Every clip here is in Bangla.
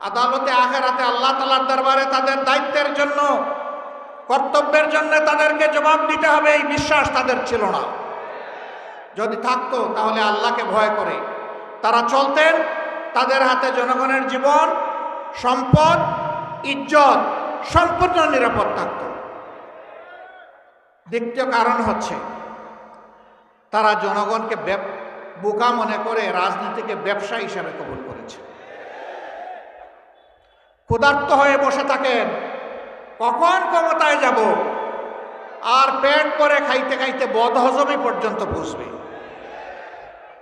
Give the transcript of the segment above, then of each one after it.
আদালতে আখেরাতে আল্লাহ তালার দরবারে তাদের দায়িত্বের জন্য, কর্তব্যের জন্য তাদেরকে জবাব দিতে হবে, এই বিশ্বাস তাদের ছিল না। যদি থাকতো, তাহলে আল্লাহকে ভয় করে। তারা চলতেন, তাদের হাতে জনগণের জীবন, সম্পদ, ইজ্জত সম্পূর্ণ নিরাপদ থাকত। দ্বিতীয় কারণ হচ্ছে, তারা জনগণকে বোকা মনে করে রাজনীতিকে ব্যবসা হিসাবে কবুল করেছে ক্ষুধার্ত হয়ে বসে থাকেন। কখন ক্ষমতায় যাব? আর পেট করে খাইতে খাইতে বদহজমি পর্যন্ত বুঝবে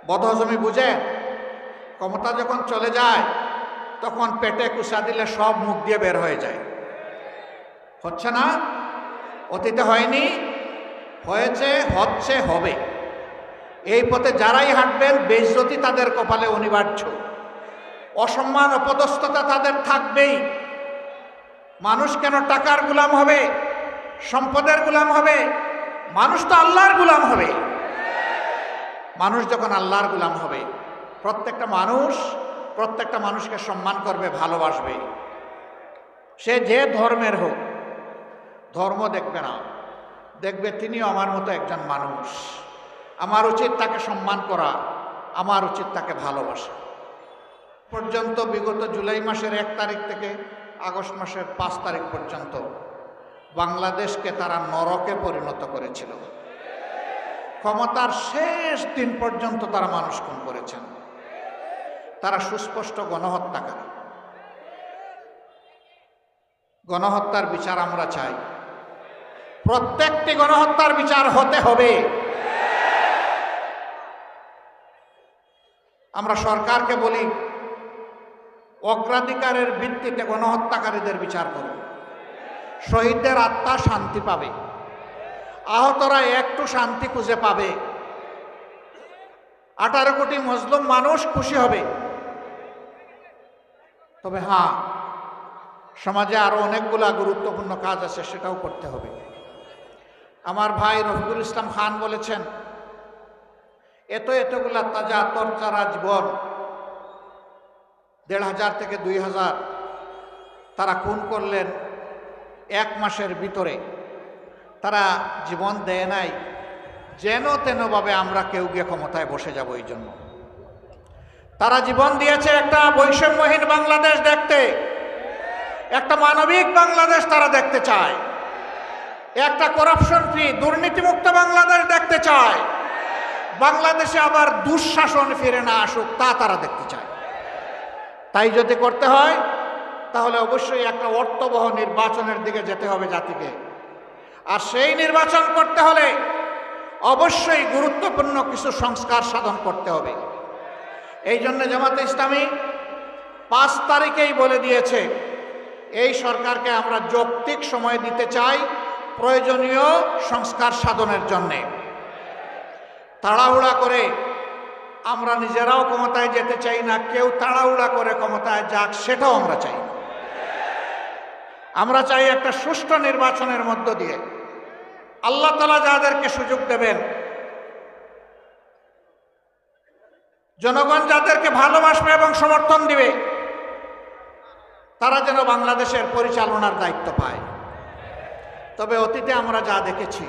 বদহজমি বুঝে ক্ষমতা যখন চলে যায়, তখন পেটে কুসা দিলে সব মুখ দিয়ে বের হয়ে যায়। হচ্ছে না? অতীতে হয়নি, হয়েছে, হচ্ছে, হবে। এই পথে যারাই হাঁটবেন, বেজ্জতি তাদের কপালে অনিবার্য। অসম্মান অপদস্থতা তাদের থাকবেই। মানুষ কেন টাকার গুলাম হবে? সম্পদের গুলাম হবে? মানুষ তো আল্লাহর গুলাম হবে। মানুষ যখন আল্লাহর গুলাম হবে, প্রত্যেকটা মানুষ প্রত্যেকটা মানুষকে সম্মান করবে, ভালোবাসবে। সে যে ধর্মের হোক, ধর্ম দেখবে না। দেখবে তিনিও আমার মতো একজন মানুষ। আমার উচিত তাকে সম্মান করা, আমার উচিত তাকে ভালোবাসা। পর্যন্ত বিগত জুলাই মাসের এক তারিখ থেকে আগস্ট মাসের পাঁচ তারিখ পর্যন্ত বাংলাদেশকে তারা নরকে পরিণত করেছিল। ক্ষমতার শেষ দিন পর্যন্ত তারা মানুষ খুন করেছেন। তারা সুস্পষ্ট গণহত্যাকারী। গণহত্যার বিচার আমরা চাই। প্রত্যেকটি গণহত্যার বিচার হতে হবে। আমরা সরকারকে বলি অগ্রাধিকারের ভিত্তিতে গণহত্যাকারীদের বিচার করুন শহীদদের আত্মা শান্তি পাবে। আহতরা একটু শান্তি খুঁজে পাবে। আঠারো কোটি মজলুম মানুষ খুশি হবে। তবে হ্যাঁ সমাজে আরও অনেকগুলা গুরুত্বপূর্ণ কাজ আছে, সেটাও করতে হবে। আমার ভাই রফিকুল ইসলাম খান বলেছেন, এত এতগুলা তাজা তরচারা জীবন দেড় হাজার থেকে দুই হাজার। তারা খুন করলেন এক মাসের ভিতরে। তারা জীবন দেয় নাই। যেন তেনভাবে আমরা কেউ গিয়ে ক্ষমতায় বসে যাব এই জন্য। তারা জীবন দিয়েছে একটা বৈষম্যহীন বাংলাদেশ দেখতে। একটা মানবিক বাংলাদেশ তারা দেখতে চায়। একটা করাপশন ফ্রি দুর্নীতিমুক্ত বাংলাদেশ দেখতে চায়। বাংলাদেশে আবার দুঃশাসন ফিরে না আসুক, তা তারা দেখতে চায়। তাই যদি করতে হয়, তাহলে অবশ্যই একটা অর্থবহ নির্বাচনের দিকে যেতে হবে জাতিকে। আর সেই নির্বাচন করতে হলে অবশ্যই গুরুত্বপূর্ণ কিছু সংস্কার সাধন করতে হবে। এই জন্য জামাতে ইসলামী পাঁচ তারিখেই বলে দিয়েছে, এই সরকারকে আমরা যৌক্তিক সময় দিতে চাই প্রয়োজনীয় সংস্কার সাধনের জন্যে। তাড়াহুড়া করে আমরা নিজেরাও ক্ষমতায় যেতে চাই না, কেউ তাড়াহুড়া করে ক্ষমতায় যাক, সেটাও আমরা চাই না। আমরা চাই একটা সুষ্ঠু নির্বাচনের মধ্য দিয়ে আল্লাহ তালা যাদেরকে সুযোগ দেবেন, জনগণ যাদেরকে ভালোবাসবে এবং সমর্থন দিবে, তারা যেন বাংলাদেশের পরিচালনার দায়িত্ব পায় তবে অতীতে আমরা যা দেখেছি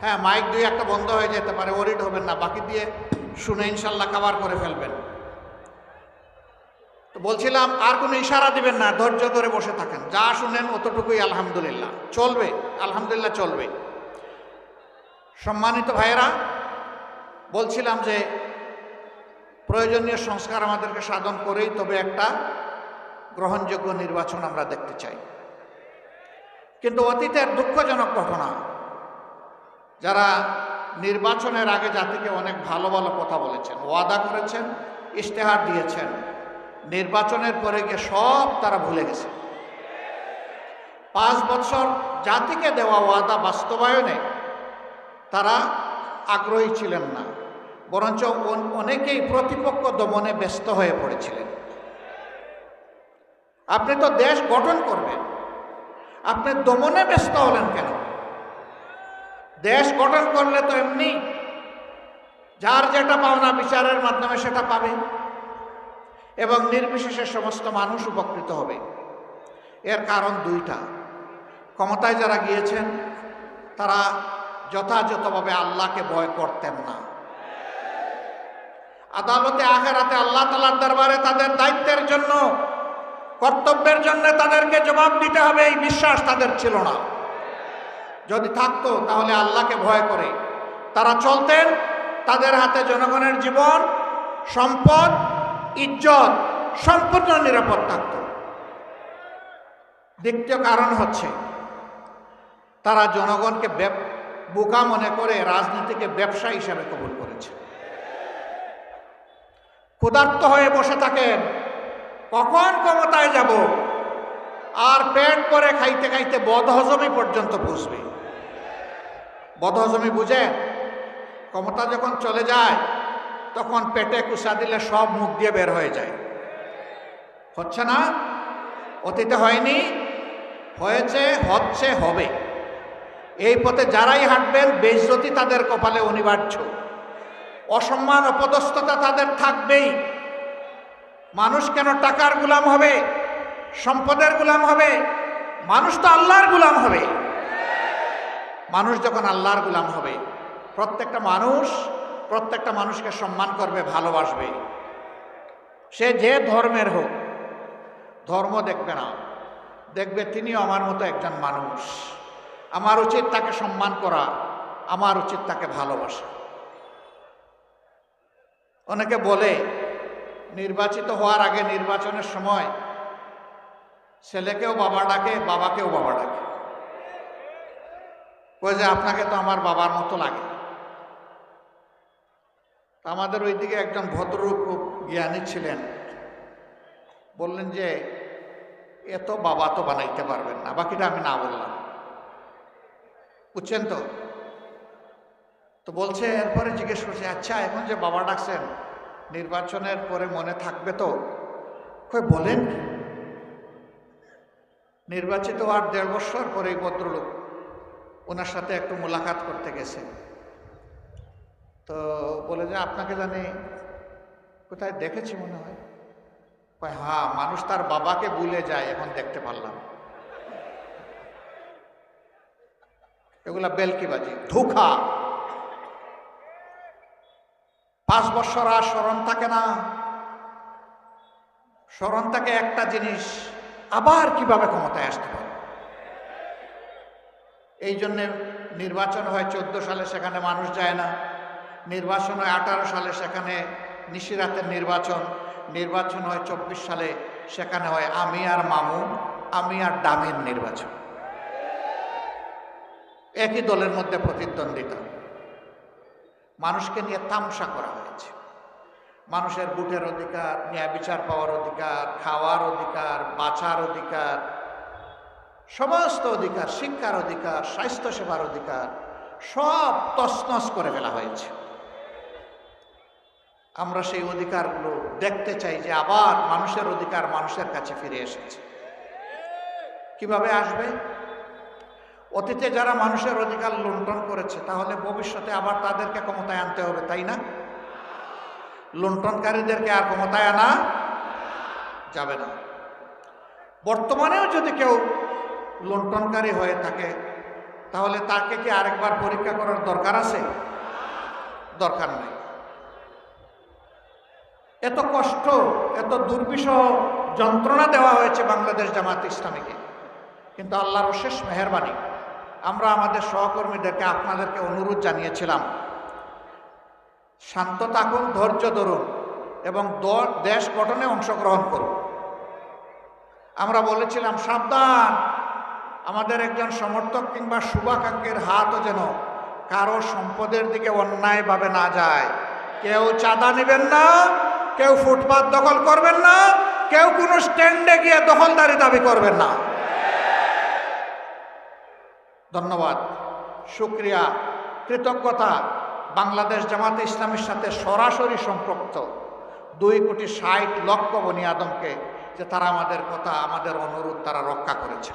হ্যাঁ মাইক দুই একটা বন্ধ হয়ে যেতে পারে ওরিড হবেন না, বাকি দিয়ে শুনে ইনশাল্লাহ কাবার করে ফেলবেন। তো বলছিলাম, আর কোনো ইশারা দিবেন না, ধৈর্য ধরে বসে থাকেন। যা শুনেন অতটুকুই আলহামদুলিল্লাহ। চলবে আলহামদুলিল্লাহ চলবে। সম্মানিত ভাইয়েরা, বলছিলাম যে প্রয়োজনীয় সংস্কার আমাদেরকে সাধন করেই তবে একটা গ্রহণযোগ্য নির্বাচন আমরা দেখতে চাই। কিন্তু অতীতের দুঃখজনক ঘটনা, যারা নির্বাচনের আগে জাতিকে অনেক ভালো ভালো কথা বলেছেন, ওয়াদা করেছেন, ইশতেহার দিয়েছেন। নির্বাচনের পরে গিয়ে সব তারা ভুলে গেছে। পাঁচ বছর জাতিকে দেওয়া ওয়াদা বাস্তবায়নে তারা আগ্রহী ছিলেন না, বরঞ্চ অনেকেই প্রতিপক্ষ দমনে ব্যস্ত হয়ে পড়েছিলেন। আপনি তো দেশ গঠন করবেন, আপনি দমনে ব্যস্ত হলেন কেন? দেশ গঠন করলে তো এমনি যার যেটা পাওনা বিচারের মাধ্যমে সেটা পাবে। এবং নির্বিশেষে সমস্ত মানুষ উপকৃত হবে। এর কারণ দুইটা। ক্ষমতায় যারা গিয়েছেন, তারা যথাযথভাবে আল্লাহকে ভয় করতেন না। আদালতে, আখেরাতে আল্লাহ তালার দরবারে তাদের দায়িত্বের জন্য, কর্তব্যের জন্য তাদেরকে জবাব দিতে হবে, এই বিশ্বাস তাদের ছিল না। যদি থাকতো, তাহলে আল্লাহকে ভয় করে। তারা চলতেন, তাদের হাতে জনগণের জীবন, সম্পদ, ইজ্জত সম্পূর্ণ নিরাপদ থাকত। দ্বিতীয় কারণ হচ্ছে, তারা জনগণকে বোকা মনে করে রাজনীতিকে ব্যবসা হিসাবে কবুল করেছে। ক্ষুধার্ত হয়ে বসে থাকেন, কখন ক্ষমতায় যাব? আর পেট করে খাইতে খাইতে বদহজমি পর্যন্ত বুঝবে বদহজমি বুঝেন ক্ষমতা যখন চলে যায়, তখন পেটে কুসা দিলে সব মুখ দিয়ে বের হয়ে যায়। হচ্ছে না? অতীতে হয়নি, হয়েছে, হচ্ছে, হবে। এই পথে যারাই হাঁটবেন বেইজ্জতি তাদের কপালে অনিবার্য। অসম্মান, অপদস্থতা তাদের থাকবেই। মানুষ কেন টাকার গুলাম হবে? সম্পদের গুলাম হবে? মানুষ তো আল্লাহর গুলাম হবে। মানুষ যখন আল্লাহর গুলাম হবে, প্রত্যেকটা মানুষ প্রত্যেকটা মানুষকে সম্মান করবে, ভালোবাসবে। সে যে ধর্মের হোক, ধর্ম দেখবে না। দেখবে তিনিও আমার মতো একজন মানুষ। আমার উচিত তাকে সম্মান করা, আমার উচিত তাকে ভালোবাসা। অনেকে বলে, নির্বাচিত হওয়ার আগে নির্বাচনের সময় ছেলেকেও বাবা ডাকে, বাবাকেও বাবা ডাকে। কই যে আপনাকে তো আমার বাবার মতো লাগে। আমাদের ওইদিকে একজন ভদ্ররূপ জ্ঞানী ছিলেন। বললেন যে, এত বাবা তো বানাইতে পারবেন না, বাকিটা আমি না বললাম। বুঝছেন তো? তো বলছে, এরপরে জিজ্ঞেস করছে আচ্ছা এখন যে বাবা ডাকছেন, নির্বাচনের পরে মনে থাকবে তো? কই বলেন। নির্বাচিত আর দেড় বছর পরে ভদ্রলোক ওনার সাথে একটু মোলাকাত করতে গেছে। তো বলে যে, আপনাকে জানি কোথায় দেখেছি মনে হয়? হ্যাঁ মানুষ তার বাবাকে ভুলে যায়, এখন দেখতে পারলাম। এগুলা বেলকিবাজি ধোখা পাঁচ বছর আর স্মরণ থাকে না। স্মরণ থাকে একটা জিনিস, আবার কীভাবে ক্ষমতায় আসতে পারে? এই জন্যে নির্বাচন হয় চোদ্দ সালে, সেখানে মানুষ যায় না। নির্বাচন হয় আঠারো সালে, সেখানে নিশিরাতের নির্বাচন। নির্বাচন হয় চব্বিশ সালে, সেখানে হয় আমি আর মামু, আমি আর ডামির নির্বাচন। একই দলের মধ্যে প্রতিদ্বন্দ্বিতা। মানুষকে নিয়ে তামসা করা হয়েছে। মানুষের বুটের অধিকার, ন্যায় বিচার পাওয়ার অধিকার, খাওয়ার অধিকার, বাঁচার অধিকার সমস্ত অধিকার, শিক্ষার অধিকার, স্বাস্থ্যসেবার অধিকার, সব তছনছ করে ফেলা হয়েছে। আমরা সেই অধিকারগুলো দেখতে চাই যে আবার মানুষের অধিকার মানুষের কাছে ফিরে এসেছে। কীভাবে আসবে? অতীতে যারা মানুষের অধিকার লুণ্ঠন করেছে, তাহলে ভবিষ্যতে আবার তাদেরকে ক্ষমতায় আনতে হবে, তাই না? লুণ্ঠনকারীদেরকে আর ক্ষমতায় আনা যাবে না। বর্তমানেও যদি কেউ লুণ্ঠনকারী হয়ে থাকে। তাহলে তাকে কি আরেকবার পরীক্ষা করার দরকার আছে? দরকার নেই। এত কষ্ট, এত দুর্বিষহ যন্ত্রণা দেওয়া হয়েছে বাংলাদেশ জামাত ইসলামীকে। কিন্তু আল্লাহর অশেষ মেহরবানি। আমরা আমাদের সহকর্মীদেরকে আপনাদেরকে অনুরোধ জানিয়েছিলাম, শান্ত থাকুন, ধৈর্য ধরুন এবং দেশ গঠনে অংশগ্রহণ করুন। আমরা বলেছিলাম, সাবধান আমাদের একজন সমর্থক কিংবা শুভাকাঙ্ক্ষীর হাতও যেন কারও সম্পদের দিকে অন্যায়ভাবে না যায়। কেউ চাঁদা নেবেন না, কেউ ফুটপাত দখল করবেন না, কেউ কোনো স্ট্যান্ডে গিয়ে দখলদারি দাবি করবেন না। ধন্যবাদ, শুক্রিয়া, কৃতজ্ঞতা। বাংলাদেশ জামাতে ইসলামের সাথে সরাসরি সম্পৃক্ত দুই কোটি ষাট লক্ষ বনি আদমকে যে তারা আমাদের কথা, আমাদের অনুরোধ তারা রক্ষা করেছে।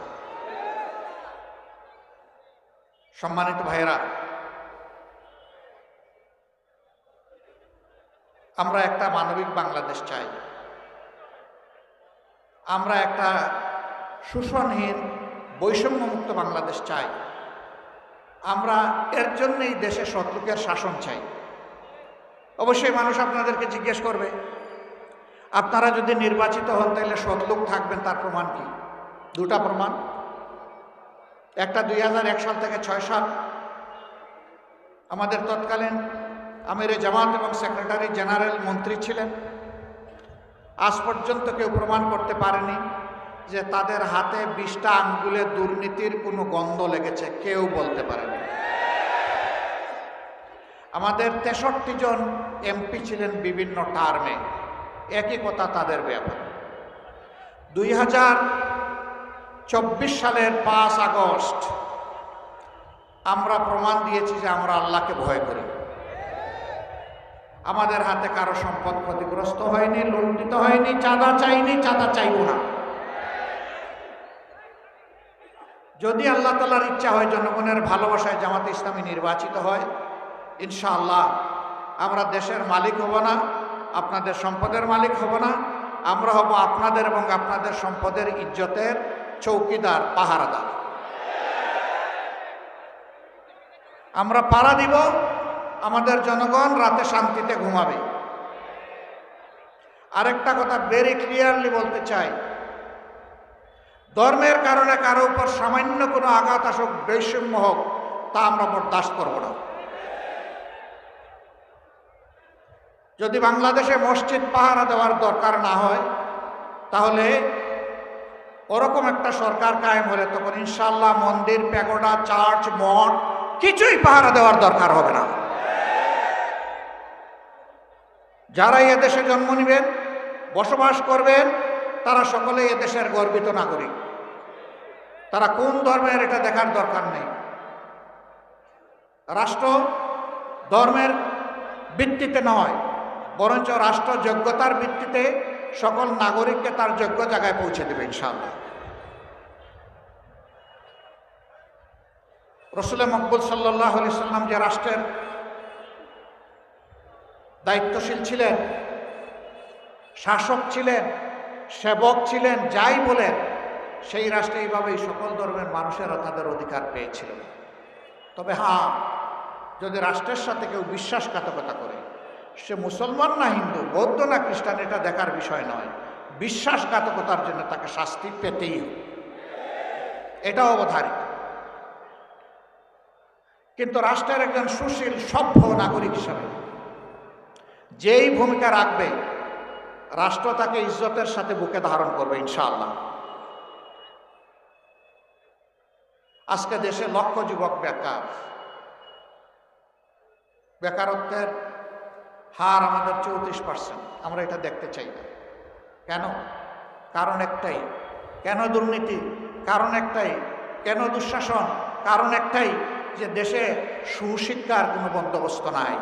সম্মানিত ভাইয়েরা, আমরা একটা মানবিক বাংলাদেশ চাই। আমরা একটা শোষণহীন বৈষম্যমুক্ত বাংলাদেশ চাই। আমরা এর জন্যই দেশে শত্রুকের শাসন চাই। অবশ্যই মানুষ আপনাদেরকে জিজ্ঞেস করবে, আপনারা যদি নির্বাচিত হন তাহলে সতলোক থাকবেন তার প্রমাণ কি? দুটা প্রমাণ। একটা দুই সাল থেকে ছয় সাল। আমাদের তৎকালীন আমিরে জামাত এবং সেক্রেটারি জেনারেল মন্ত্রী ছিলেন। আজ পর্যন্ত কেউ প্রমাণ করতে পারেনি যে তাদের হাতে বিশটা আঙ্গুলে দুর্নীতির কোনো গন্ধ লেগেছে, কেউ বলতে পারেনি। আমাদের তেষট্টি জন এমপি ছিলেন বিভিন্ন টার্মে। একই কথা তাদের ব্যাপারে। দুই হাজার চব্বিশ সালের পাঁচ আগস্ট, আমরা প্রমাণ দিয়েছি যে আমরা আল্লাহকে ভয় করি। আমাদের হাতে কারও সম্পদ ক্ষতিগ্রস্ত হয়নি, লুণ্ঠিত হয়নি, চাঁদা চাইনি, চাঁদা চাইব না। যদি আল্লাহ তালার ইচ্ছা হয়, জনগণের ভালোবাসায় জামাতে ইসলামী নির্বাচিত হয়, ইনশাআল্লাহ আমরা দেশের মালিক হব না, আপনাদের সম্পদের মালিক হব না, আমরা হব আপনাদের এবং আপনাদের সম্পদের ইজ্জতের চৌকিদার, পাহারাদার। আমরা পাড়া দিব, আমাদের জনগণ রাতে শান্তিতে ঘুমাবে। আরেকটা কথা ভেরি ক্লিয়ারলি বলতে চাই। ধর্মের কারণে কারও উপর সামান্য কোনো আঘাত আসুক, বৈষম্য হোক, তা আমরা বরদাস্ত করব না। যদি বাংলাদেশে মসজিদ পাহারা দেওয়ার দরকার না হয়, তাহলে ওরকম একটা সরকার কায়েম হলে তখন ইনশাল্লাহ মন্দির, প্যাগোডা, চার্চ, মঠ, কিছুই পাহারা দেওয়ার দরকার হবে না। যারা এদেশে জন্ম নেবেন, বসবাস করবেন, তারা সকলেই এদেশের গর্বিত নাগরিক। তারা কোন ধর্মের এটা দেখার দরকার নেই। রাষ্ট্র ধর্মের ভিত্তিতে নয়, বরঞ্চ রাষ্ট্র যোগ্যতার ভিত্তিতে সকল নাগরিককে তার যোগ্য জায়গায় পৌঁছে দেবে ইনশাআল্লাহ। রসুল মকবুল সাল্লাহ আলি সাল্লাম যে রাষ্ট্রের দায়িত্বশীল ছিলেন, শাসক ছিলেন, সেবক ছিলেন, যাই বলেন, সেই রাষ্ট্রে এইভাবেই সকল ধর্মের মানুষেরা তাদের অধিকার পেয়েছিল। তবে হ্যাঁ যদি রাষ্ট্রের সাথে কেউ বিশ্বাসঘাতকতা করে, সে মুসলমান না হিন্দু, বৌদ্ধ না খ্রিস্টান, এটা দেখার বিষয় নয়। বিশ্বাসঘাতকতার জন্য তাকে শাস্তি পেতেই হবে। এটা অবধারিত। কিন্তু রাষ্ট্রের একজন সুশীল, সভ্য নাগরিক হিসাবে যেই ভূমিকা রাখবে, রাষ্ট্র তাকে ইজ্জতের সাথে বুকে ধারণ করবে, ইনশাআল্লাহ। আজকে দেশে লক্ষ যুবক বেকার। বেকারত্বের হার আমাদের চৌত্রিশ পার্সেন্ট। আমরা এটা দেখতে চাই না। কেন? কারণ একটাই। কেন দুর্নীতি? কারণ একটাই। কেন দুঃশাসন? কারণ একটাই। যে দেশে সুশিক্ষার কোনো বন্দোবস্ত নাই।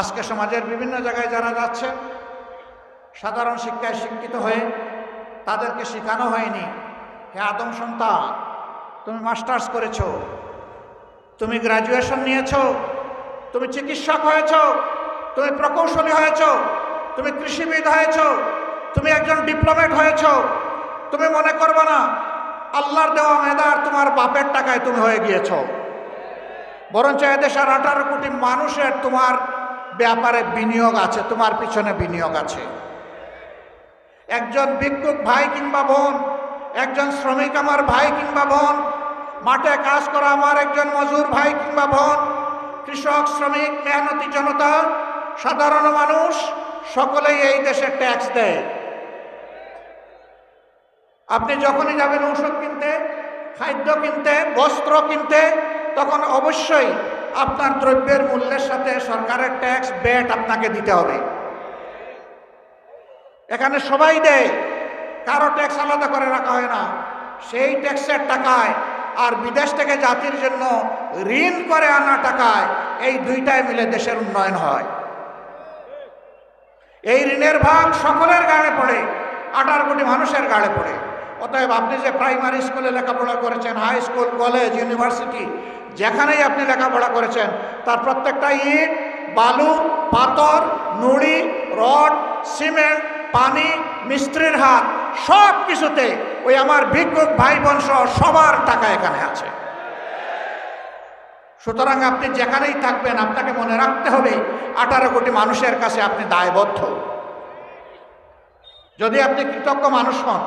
আজকে সমাজের বিভিন্ন জায়গায় যারা যাচ্ছে, সাধারণ শিক্ষায় শিক্ষিত হয়ে তাদেরকে শেখানো হয়নি। হে আদম সন্তান, তুমি মাস্টার্স করেছ, তুমি গ্রাজুয়েশন নিয়েছ, তুমি চিকিৎসক হয়েছ, তুমি প্রকৌশলী হয়েছ, তুমি কৃষিবিদ হয়েছ, তুমি একজন ডিপ্লোমেট হয়েছ, তুমি মনে করবে না আল্লাহর দেওয়া মেদার তোমার বাপের টাকায় তুমি হয়ে গিয়েছ। বরঞ্চ এদেশের আঠারো কোটি মানুষের তোমার ব্যাপারে বিনিয়োগ আছে, তোমার পিছনে বিনিয়োগ আছে। একজন ভিক্ষুক ভাই কিংবা বোন, একজন শ্রমিক আমার ভাই কিংবা বোন, মাঠে কাজ করা আমার একজন মজুর ভাই কিংবা বোন, কৃষক, শ্রমিক, মেহনতি জনতা, সাধারণ মানুষ, সকলেই এই দেশে ট্যাক্স দেয়। আপনি যখনই যাবেন ঔষধ কিনতে, খাদ্য কিনতে, বস্ত্র কিনতে, তখন অবশ্যই আপনার দ্রব্যের মূল্যের সাথে সরকারের ট্যাক্স ব্যাট আপনাকে দিতে হবে। এখানে সবাই দেয়, কারও ট্যাক্স আলাদা করে রাখা হয় না। সেই ট্যাক্সের টাকায় আর বিদেশ থেকে জাতির জন্য ঋণ করে আনা টাকায় এই দুইটাই মিলে দেশের উন্নয়ন হয়। এই ঋণের ভাগ সকলের গাড়ে পড়ে, আঠারো কোটি মানুষের গাড়ে পড়ে। অতএব আপনি যে প্রাইমারি স্কুলে লেখাপড়া করেছেন, হাই স্কুল, কলেজ, ইউনিভার্সিটি, যেখানেই আপনি লেখাপড়া করেছেন, তার প্রত্যেকটা ইট, বালু, পাথর, নুড়ি, রড, সিমেন্ট, পানি, মিস্ত্রির হাত, সব কিছুতে ওই আমার ভিক্ষুক ভাই বোন সহ সবার টাকা এখানে আছে। সুতরাং আপনি যেখানেই থাকবেন, আপনাকে মনে রাখতে হবে, আঠারো কোটি মানুষের কাছে আপনি দায়বদ্ধ। যদি আপনি কৃতজ্ঞ মানুষ হন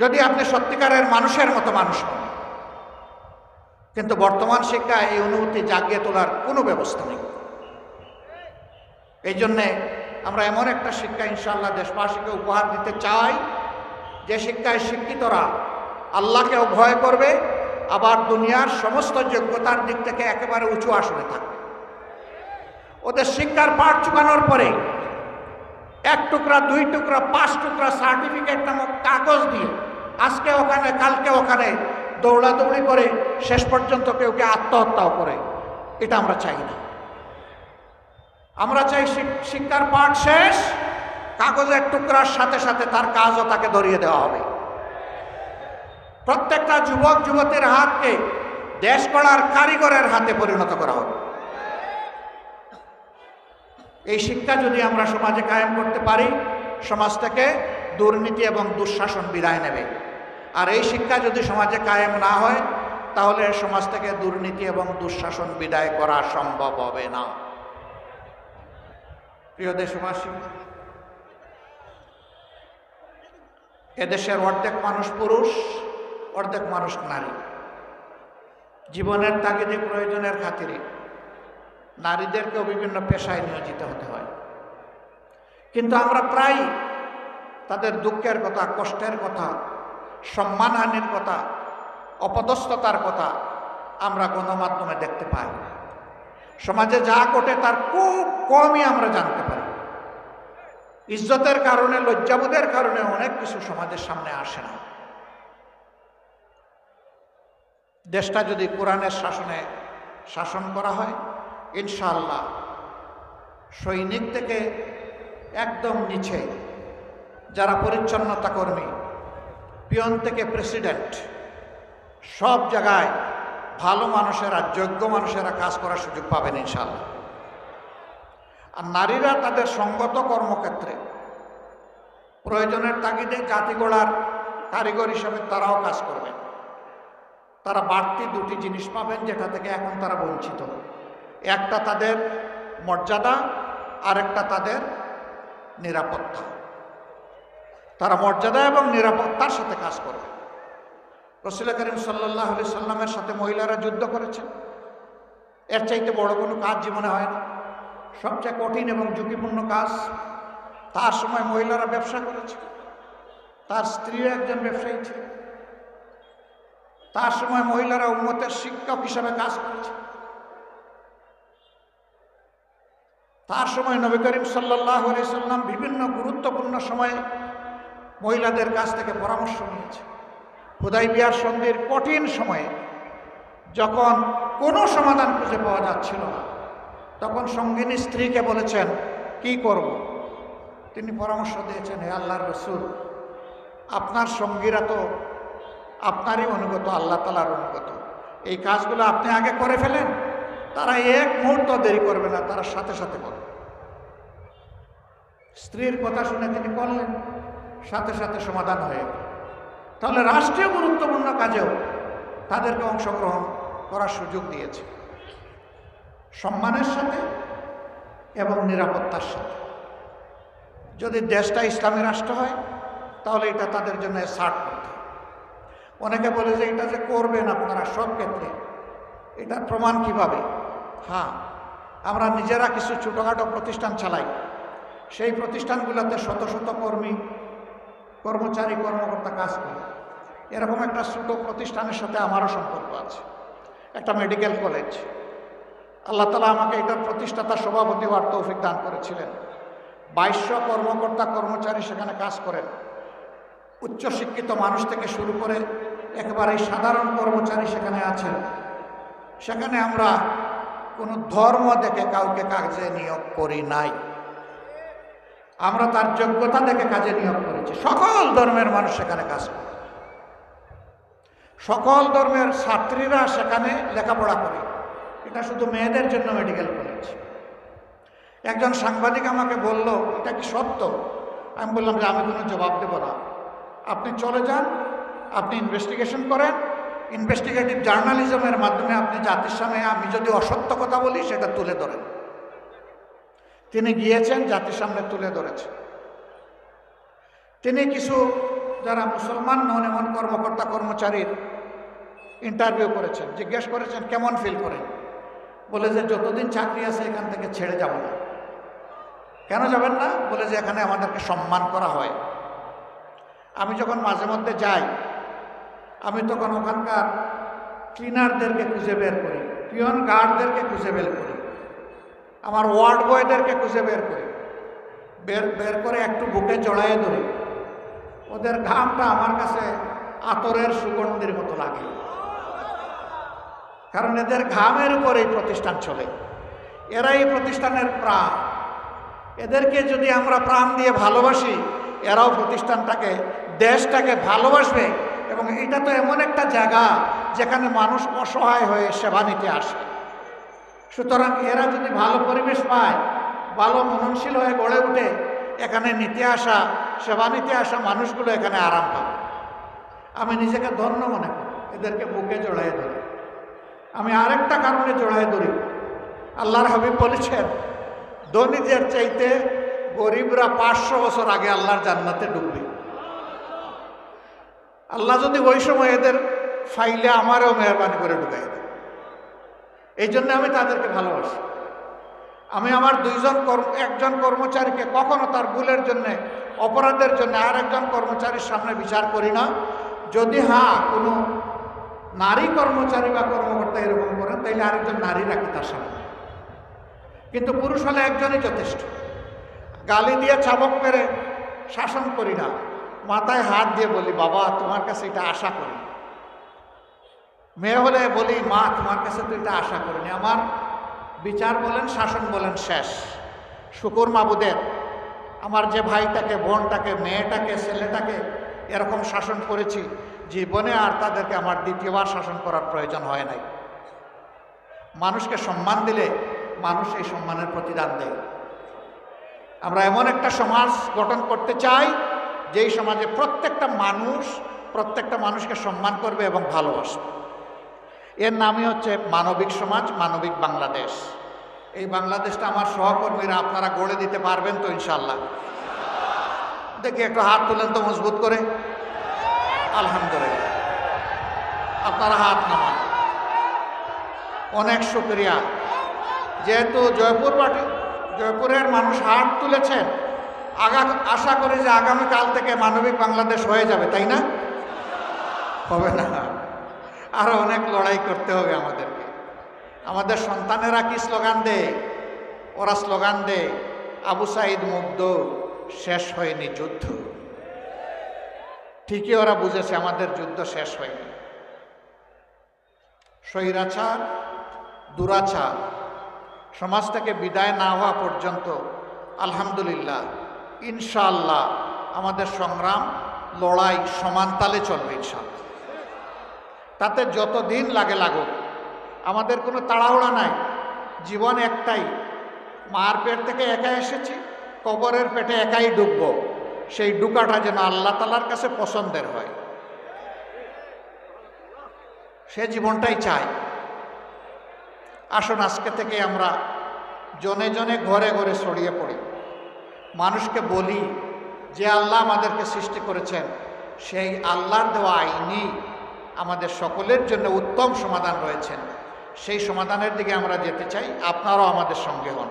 যদি আপনি সত্যিকারের মানুষের মতো মানুষ হন। কিন্তু বর্তমান শিক্ষায় এই অনুভূতি জাগিয়ে তোলার কোনো ব্যবস্থা নেই। এই জন্যে আমরা এমন একটা শিক্ষা ইনশাল্লাহ দেশবাসীকে উপহার দিতে চাই, যে শিক্ষায় শিক্ষিতরা আল্লাহকেও ভয় করবে, আবার দুনিয়ার সমস্ত যোগ্যতার দিক থেকে একেবারে উঁচু আসনে থাকবে। ওদের শিক্ষার পাঠ চুকানোর পরে এক টুকরা, দুই টুকরা, পাঁচ টুকরা সার্টিফিকেট নামক কাগজ দিয়ে আজকে ওখানে, কালকে ওখানে দৌড়াদৌড়ি করে শেষ পর্যন্ত কেউ কে আত্মহত্যাও করে। এটা আমরা চাই না। আমরা চাই শিক- শিক্ষার পাঠ শেষ, কাগজের টুকরার সাথে সাথে তার কাজও তাকে ধরিয়ে দেওয়া হবে। প্রত্যেকটা যুবক, যুবতীর হাতকে দেশ গড়ার কারিগরের হাতে পরিণত করা হবে এই শিক্ষা যদি আমরা সমাজে কায়েম করতে পারি সমাজ থেকে দুর্নীতি এবং দুঃশাসন বিদায় নেবে। আর এই শিক্ষা যদি সমাজে কায়েম না হয়, তাহলে সমাজ থেকে দুর্নীতি এবং দুঃশাসন বিদায় করা সম্ভব হবে না। প্রিয় দেশবাসী, এদেশের অর্ধেক মানুষ পুরুষ, অর্ধেক মানুষ নারী। জীবনের তাগিদে প্রয়োজনের খাতিরে নারীদেরকেও বিভিন্ন পেশায় নিয়োজিত হতে হয়। কিন্তু আমরা প্রায় তাদের দুঃখের কথা, কষ্টের কথা সম্মানহানির কথা, অপদস্থতার কথা আমরা গণমাধ্যমে দেখতে পাই। সমাজে যা ঘটে তার খুব কমই আমরা জানতে পারি। ইজ্জতের কারণে, লজ্জাবোধের কারণে অনেক কিছু সমাজের সামনে আসে না। দেশটা যদি কোরআনের শাসনে শাসন করা হয়, ইনশাআল্লাহ সৈনিক থেকে একদম নিচে যারা পরিচ্ছন্নতা কর্মী পিয়ন থেকে প্রেসিডেন্ট সব জায়গায় ভালো মানুষেরা, যোগ্য মানুষেরা কাজ করার সুযোগ পাবেন ইনশাআল্লাহ। আর নারীরা তাদের সঙ্গত কর্মক্ষেত্রে প্রয়োজনের তাগিদে জাতি গড়ার কারিগর হিসাবে তারাও কাজ করবেন তারা বাড়তি দুটি জিনিস পাবেন যেটা থেকে এখন তারা বঞ্চিত। একটা তাদের মর্যাদা, আরেকটা তাদের নিরাপত্তা। তারা মর্যাদা এবং নিরাপত্তার সাথে কাজ করবে রসুল করিম সাল্লাহ আলি সাল্লামের সাথে মহিলারা যুদ্ধ করেছেন। এর চাইতে বড় কোনো কাজ জীবনে হয় না সবচেয়ে কঠিন এবং ঝুঁকিপূর্ণ কাজ তার সময় মহিলারা ব্যবসা করেছে তার স্ত্রীও একজন ব্যবসায়ী ছিল। তার সময় মহিলারা উন্মতের শিক্ষক হিসাবে কাজ করেছে তার সময় নবী করিম সাল্লাহ সাল্লাম বিভিন্ন গুরুত্বপূর্ণ সময়ে মহিলাদের কাছ থেকে পরামর্শ নিয়েছে। হুদাই বিয়ার সন্ধির কঠিন সময়ে যখন কোনো সমাধান খুঁজে পাওয়া যাচ্ছিল না, তখন সঙ্গিনী স্ত্রীকে বলেছেন, কি করব। তিনি পরামর্শ দিয়েছেন, হে আল্লাহর রসুল, আপনার সঙ্গীরা তো আপনারই অনুগত, আল্লাহ তালার অনুগত। এই কাজগুলো আপনি আগে করে ফেলেন, তারা এক মুহূর্ত দেরি করবে না, তারা সাথে সাথে করবে। স্ত্রীর কথা শুনে তিনি করলেন সাথে সাথে সমাধান হয়ে তাহলে রাষ্ট্রীয় গুরুত্বপূর্ণ কাজেও তাদেরকে অংশগ্রহণ করার সুযোগ দিয়েছে। সম্মানের সাথে এবং নিরাপত্তার সাথে। যদি দেশটা ইসলামী রাষ্ট্র হয়, তাহলে এটা তাদের জন্য সার্ট করতে অনেকে বলে যে এটা যে করবেন আপনারা সব ক্ষেত্রে, এটার প্রমাণ কীভাবে? হ্যাঁ আমরা নিজেরা কিছু ছোটোখাটো প্রতিষ্ঠান চালাই। সেই প্রতিষ্ঠানগুলোতে শত শত কর্মী কর্মচারী, কর্মকর্তা কাজ করে। এরকম একটা ছোট প্রতিষ্ঠানের সাথে আমারও সম্পর্ক আছে। একটা মেডিকেল কলেজ আল্লাহ তালা আমাকে এটার প্রতিষ্ঠাতা সভাপতি হওয়ার তৌফিক দান করেছিলেন। বাইশশো কর্মকর্তা, কর্মচারী সেখানে কাজ করেন। উচ্চশিক্ষিত মানুষ থেকে শুরু করে একেবারে সাধারণ কর্মচারী সেখানে আছেন। সেখানে আমরা কোনো ধর্ম দেখে কাউকে কাজে নিয়োগ করি নাই। আমরা তার যোগ্যতা দেখে কাজে নিয়োগ করেছি। সকল ধর্মের মানুষ সেখানে কাজ করে। সকল ধর্মের ছাত্রীরা সেখানে লেখাপড়া করে। এটা শুধু মেয়েদের জন্য মেডিকেল কলেজ একজন সাংবাদিক আমাকে বলল, এটা কি সত্য? আমি বললাম যে, আমি কোনো জবাব দেব না। আপনি চলে যান, আপনি ইনভেস্টিগেশন করেন। ইনভেস্টিগেটিভ জার্নালিজমের মাধ্যমে আপনি জাতির সামনে আমি যদি অসত্য কথা বলি, সেটা তুলে ধরেন। তিনি গিয়েছেন জাতির সামনে তুলে ধরেছেন তিনি কিছু যারা মুসলমান নন এমন কর্মকর্তা, কর্মচারীর ইন্টারভিউ করেছেন, জিজ্ঞেস করেছেন, কেমন ফিল করেন? বলে যে যতদিন চাকরি আছে, এখান থেকে ছেড়ে যাব না। কেন যাবেন না? বলে যে এখানে আমাদেরকে সম্মান করা হয়। আমি যখন মাঝে মধ্যে যাই, আমি তখন ওখানকার ক্লিনারদেরকে খুঁজে বের করি পিয়ন গার্ডদেরকে খুঁজে বের করি। আমার ওয়ার্ড বয়দেরকে খুঁজে বের করি। বের বের করে একটু বুকে জড়াইয়ে ধরি। ওদের ঘামটা আমার কাছে আতরের সুগন্ধির মতো লাগে। কারণ এদের ঘামের উপর এই প্রতিষ্ঠান চলে। এরা এই প্রতিষ্ঠানের প্রাণ। এদেরকে যদি আমরা প্রাণ দিয়ে ভালোবাসি, এরাও প্রতিষ্ঠানটাকে, দেশটাকে ভালোবাসবে এবং এটা তো এমন একটা জায়গা যেখানে মানুষ অসহায় হয়ে সেবা নিতে আসে। সুতরাং এরা যদি ভালো পরিবেশ পায়, ভালো মননশীল হয়ে গড়ে উঠে, এখানে নিতে আসা, সেবা নিতে আসা মানুষগুলো এখানে আরাম পাবে। আমি নিজেকে ধন্য মনে করি, এদেরকে বুকে জড়াই ধরি। আমি আরেকটা কারণে জড়াই ধরি, আল্লাহর হাবিব বলেছেন, ধনীদের চাইতে গরিবরা পাঁচশো বছর আগে আল্লাহর জান্নাতে ডুববে। আল্লাহ যদি ওই সময় এদের ফাইলে আমারও মেহরবানি করে ঢুকাই দেয়। এই জন্য আমি তাদেরকে ভালোবাসি। আমি আমার দুইজন একজন কর্মচারীকে কখনো তার ভুলের জন্যে, অপরাধের জন্য আর একজন কর্মচারীর সামনে বিচার করি না। যদি হ্যাঁ কোনো নারী কর্মচারী বা কর্মকর্তা এরকম করেন, তাইলে আরেকজন নারী রাখি তার সামনে। কিন্তু পুরুষ হলে একজনই যথেষ্ট। গালি দিয়ে চাবক মেরে শাসন করি না। মাথায় হাত দিয়ে বলি, বাবা, তোমার কাছে এটা আশা করি মেয়ে হলে বলি, মা, তোমার কাছে তো এটা আশা করিনি। আমার বিচার বলেন, শাসন বলেন, শেষ। শুকুর মাবুদের, আমার যে ভাইটাকে, বোনটাকে, মেয়েটাকে, ছেলেটাকে এরকম শাসন করেছি, জীবনে আর তাদেরকে আমার দ্বিতীয়বার শাসন করার প্রয়োজন হয় নাই। মানুষকে সম্মান দিলে মানুষ এই সম্মানের প্রতিদান দেয়। আমরা এমন একটা সমাজ গঠন করতে চাই, যেই সমাজে প্রত্যেকটা মানুষ, প্রত্যেকটা মানুষকে সম্মান করবে এবং ভালোবাসবে। এর নামই হচ্ছে মানবিক সমাজ, মানবিক বাংলাদেশ। এই বাংলাদেশটা আমার সহকর্মীরা আপনারা গড়ে দিতে পারবেন তো ইনশাল্লাহ দেখি, একটু হাত তুলেন তো মজবুত করে। আলহামদুলিল্লাহ। আপনারা হাত নামান। অনেক শুক্রিয়া। যেহেতু জয়পুর বাটি, জয়পুরের মানুষ হাত তুলেছেন, আগা, আশা করি যে আগামীকাল থেকে মানবিক বাংলাদেশ হয়ে যাবে, তাই না? হবে না। আরও অনেক লড়াই করতে হবে আমাদেরকে। আমাদের সন্তানেরা কি স্লোগান দেয়? ওরা স্লোগান দেয়, আবু সাইদ মুগ্ধ, শেষ হয়নি যুদ্ধ। ঠিকই ওরা বুঝেছে আমাদের যুদ্ধ শেষ হয়নি। স্বৈরাচার, দুরাচার, সমাজ থেকে বিদায় না হওয়া পর্যন্ত আলহামদুলিল্লাহ, ইনশাআল্লাহ আমাদের সংগ্রাম লড়াই সমান তালে চলবে ইনশাআল্লাহ। তাতে যত দিন লাগে লাগুক, আমাদের কোনো তাড়াহুড়া নাই। জীবন একটাই। মার পেট থেকে একা এসেছি, কবরের পেটে একাই ডুবব। সেই ডুকাটা যেন আল্লাহ তালার কাছে পছন্দের হয়। সে জীবনটাই চাই। আসুন, আজকে থেকে আমরা জনে জনে ঘরে ঘরে ছড়িয়ে পড়ি। মানুষকে বলি, যে আল্লাহ আমাদেরকে সৃষ্টি করেছেন, সেই আল্লাহর দেওয়া আইনি আমাদের সকলের জন্য উত্তম সমাধান রয়েছেন। সেই সমাধানের দিকে আমরা যেতে চাই, আপনারাও আমাদের সঙ্গে হন।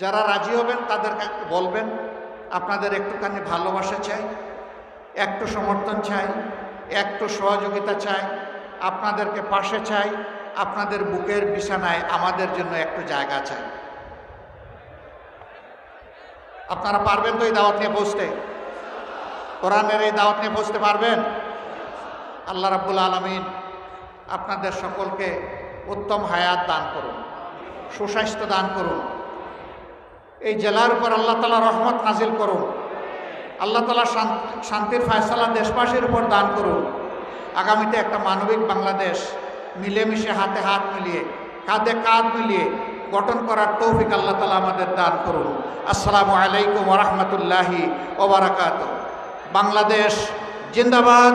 যারা রাজি হবেন তাদের বলবেন, আপনাদের একটুখানি ভালোবাসা চাই, একটু সমর্থন চাই, একটু সহযোগিতা চাই, আপনাদেরকে পাশে চাই, আপনাদের বুকের বিছানায় আমাদের জন্য একটু জায়গা চাই। আপনারা পারবেন তো এই দাওয়াত নিয়ে বসতে? কোরআনের এই দাওয়াত নিয়ে বসতে পারবেন? আল্লাহ রাব্বুল আলমিন আপনাদের সকলকে উত্তম হায়াত দান করুন, সুস্বাস্থ্য দান করুন। এই জেলার উপর আল্লাহ তালা রহমত নাজিল করুন। আল্লাহ তালা শান্তির ফায়সালা দেশবাসীর উপর দান করুন। আগামীতে একটা মানবিক বাংলাদেশ মিলেমিশে হাতে হাত মিলিয়ে, কাঁধে কাঁধ মিলিয়ে গঠন করার তৌফিক আল্লাহ তালা আমাদের দান করুন। আসসালামু আলাইকুম ওরহমতুল্লাহি ওবরাকাত বাংলাদেশ জিন্দাবাদ।